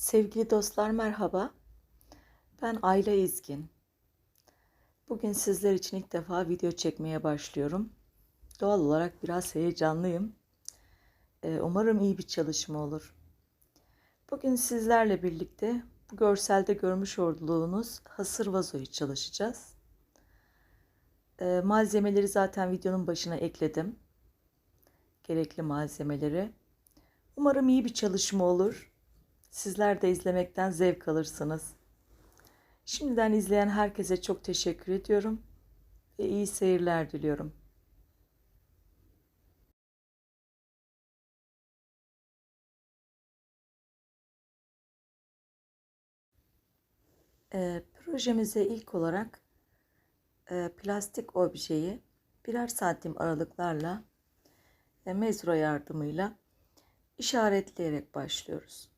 Sevgili dostlar merhaba. Ben Ayla İzgin. Bugün sizler için ilk defa video çekmeye başlıyorum. Doğal olarak biraz heyecanlıyım. Ee, Umarım iyi bir çalışma olur. Bugün sizlerle birlikte bu görselde görmüş olduğunuz hasır vazoyu çalışacağız. Ee, Malzemeleri zaten videonun başına ekledim. Gerekli malzemeleri. Umarım iyi bir çalışma olur. Sizler de izlemekten zevk alırsınız. Şimdiden izleyen herkese çok teşekkür ediyorum ve iyi seyirler diliyorum. Ee, projemize ilk olarak e, plastik objeyi birer santim aralıklarla e, mezura yardımıyla işaretleyerek başlıyoruz.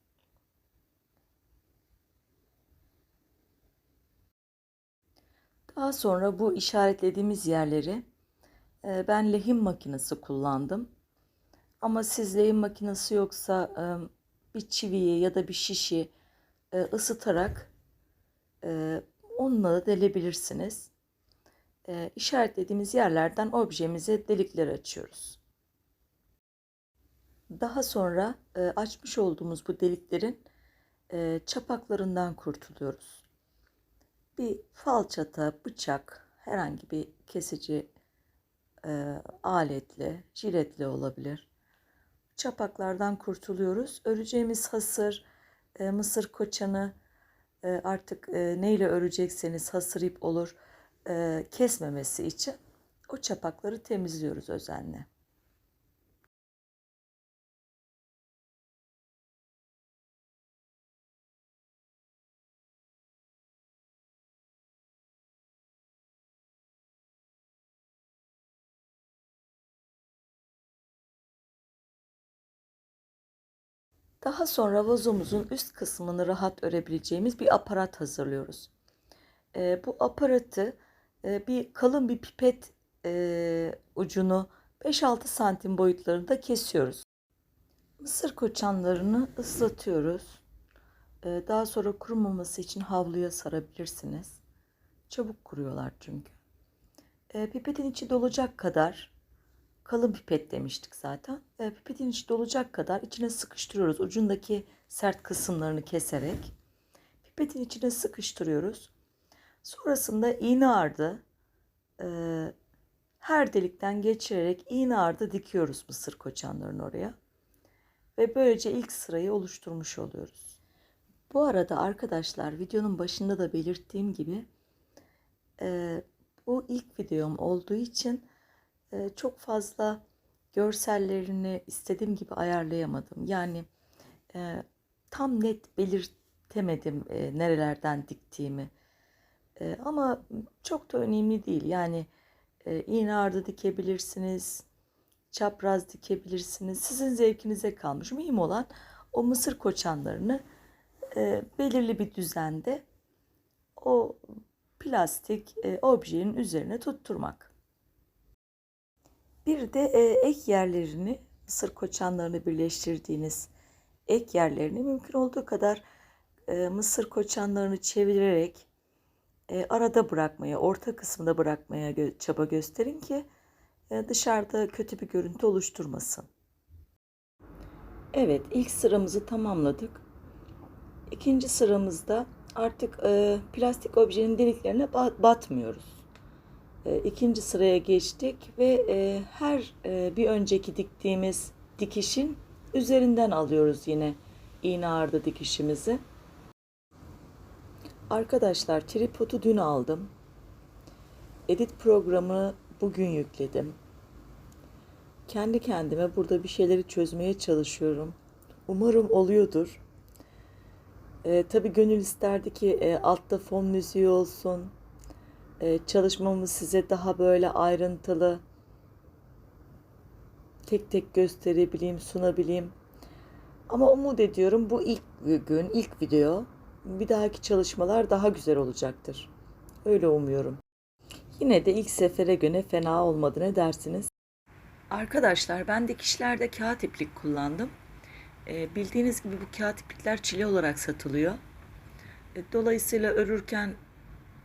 Daha sonra bu işaretlediğimiz yerleri e, ben lehim makinesi kullandım. Ama siz lehim makinesi yoksa e, bir çiviyi ya da bir şişi e, ısıtarak onunla da delebilirsiniz. İşaretlediğimiz yerlerden objemize delikler açıyoruz. Daha sonra açmış olduğumuz bu deliklerin çapaklarından kurtuluyoruz bir falçata, bıçak, herhangi bir kesici e, aletle, jiletle olabilir. Çapaklardan kurtuluyoruz. Öreceğimiz hasır, e, mısır koçanı e, artık e, neyle örecekseniz hasır ip olur e, kesmemesi için o çapakları temizliyoruz özenle. Daha sonra vazomuzun üst kısmını rahat örebileceğimiz bir aparat hazırlıyoruz. E, bu aparatı e, bir kalın bir pipet e, ucunu 5-6 santim boyutlarında kesiyoruz. Mısır koçanlarını ıslatıyoruz. E, daha sonra kurumaması için havluya sarabilirsiniz. Çabuk kuruyorlar çünkü. E, pipetin içi dolacak kadar kalın pipet demiştik zaten. E, pipetin içi dolacak kadar içine sıkıştırıyoruz. Ucundaki sert kısımlarını keserek. Pipetin içine sıkıştırıyoruz. Sonrasında iğne ardı e, her delikten geçirerek iğne ardı dikiyoruz mısır koçanlarını oraya. Ve böylece ilk sırayı oluşturmuş oluyoruz. Bu arada arkadaşlar videonun başında da belirttiğim gibi e, bu ilk videom olduğu için çok fazla görsellerini istediğim gibi ayarlayamadım. Yani e, tam net belirtemedim e, nerelerden diktiğimi. E, ama çok da önemli değil. Yani iğne ardı dikebilirsiniz, çapraz dikebilirsiniz. Sizin zevkinize kalmış. Mühim olan o mısır koçanlarını belirli bir düzende o plastik objenin üzerine tutturmak. Bir de e, ek yerlerini, mısır koçanlarını birleştirdiğiniz ek yerlerini mümkün olduğu kadar e, mısır koçanlarını çevirerek e, arada bırakmaya, orta kısmında bırakmaya gö çaba gösterin ki e, dışarıda kötü bir görüntü oluşturmasın. Evet, ilk sıramızı tamamladık. İkinci sıramızda artık e, plastik objenin deliklerine batmıyoruz. E, ikinci sıraya geçtik ve e, her e, bir önceki diktiğimiz dikişin üzerinden alıyoruz yine iğne ardı dikişimizi. Arkadaşlar tripodu dün aldım. Edit programı bugün yükledim. Kendi kendime burada bir şeyleri çözmeye çalışıyorum. Umarım oluyordur. Ee, tabii gönül isterdi ki e, altta fon müziği olsun, çalışmamı size daha böyle ayrıntılı tek tek gösterebileyim, sunabileyim. Ama umut ediyorum bu ilk gün, ilk video bir dahaki çalışmalar daha güzel olacaktır. Öyle umuyorum. Yine de ilk sefere göre fena olmadı ne dersiniz? Arkadaşlar ben dikişlerde kağıt iplik kullandım. E, bildiğiniz gibi bu kağıt iplikler çile olarak satılıyor. E, dolayısıyla örürken,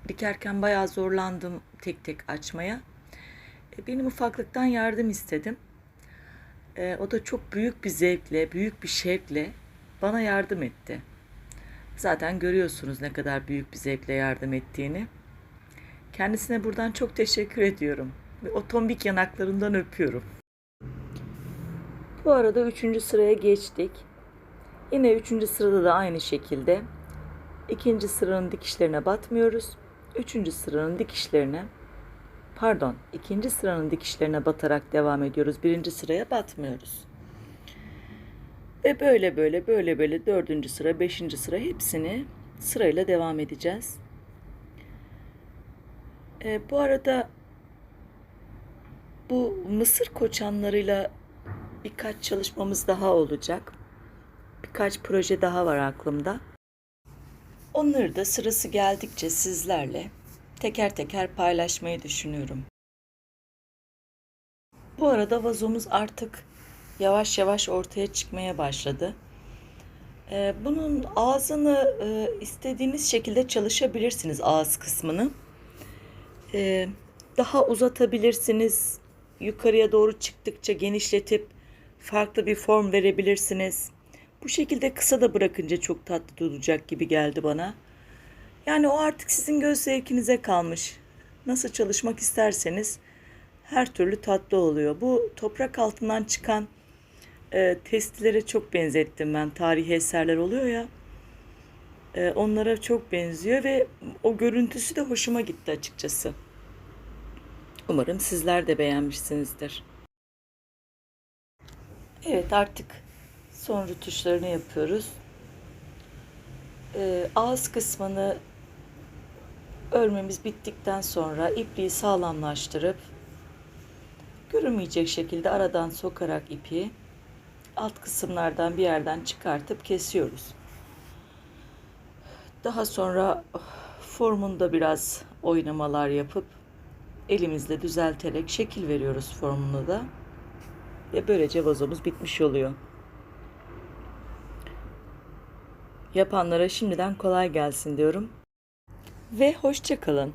dikerken bayağı zorlandım tek tek açmaya. E, benim ufaklıktan yardım istedim. E, o da çok büyük bir zevkle, büyük bir şevkle bana yardım etti. Zaten görüyorsunuz ne kadar büyük bir zevkle yardım ettiğini. Kendisine buradan çok teşekkür ediyorum. Ve o tombik yanaklarından öpüyorum. Bu arada üçüncü sıraya geçtik. Yine üçüncü sırada da aynı şekilde ikinci sıranın dikişlerine batmıyoruz. Üçüncü sıranın dikişlerine pardon ikinci sıranın dikişlerine batarak devam ediyoruz. Birinci sıraya batmıyoruz. Ve böyle böyle böyle böyle dördüncü sıra, beşinci sıra hepsini sırayla devam edeceğiz. E, bu arada bu mısır koçanlarıyla birkaç çalışmamız daha olacak. Birkaç proje daha var aklımda. Onları da sırası geldikçe sizlerle teker teker paylaşmayı düşünüyorum. Bu arada vazomuz artık yavaş yavaş ortaya çıkmaya başladı. Ee, bunun ağzını e, istediğiniz şekilde çalışabilirsiniz ağız kısmını. Ee, daha uzatabilirsiniz. Yukarıya doğru çıktıkça genişletip farklı bir form verebilirsiniz. Bu şekilde kısa da bırakınca çok tatlı duracak gibi geldi bana. Yani o artık sizin göz zevkinize kalmış. Nasıl çalışmak isterseniz her türlü tatlı oluyor. Bu toprak altından çıkan e, testilere çok benzettim ben. Tarihi eserler oluyor ya. E, onlara çok benziyor ve o görüntüsü de hoşuma gitti açıkçası. Umarım sizler de beğenmişsinizdir. Evet artık son rütuşlarını yapıyoruz. Ee, ağız kısmını örmemiz bittikten sonra ipliği sağlamlaştırıp görünmeyecek şekilde aradan sokarak ipi alt kısımlardan bir yerden çıkartıp kesiyoruz. Daha sonra formunda biraz oynamalar yapıp elimizle düzelterek şekil veriyoruz formunu da. Ve böylece vazomuz bitmiş oluyor. Yapanlara şimdiden kolay gelsin diyorum. Ve hoşça kalın.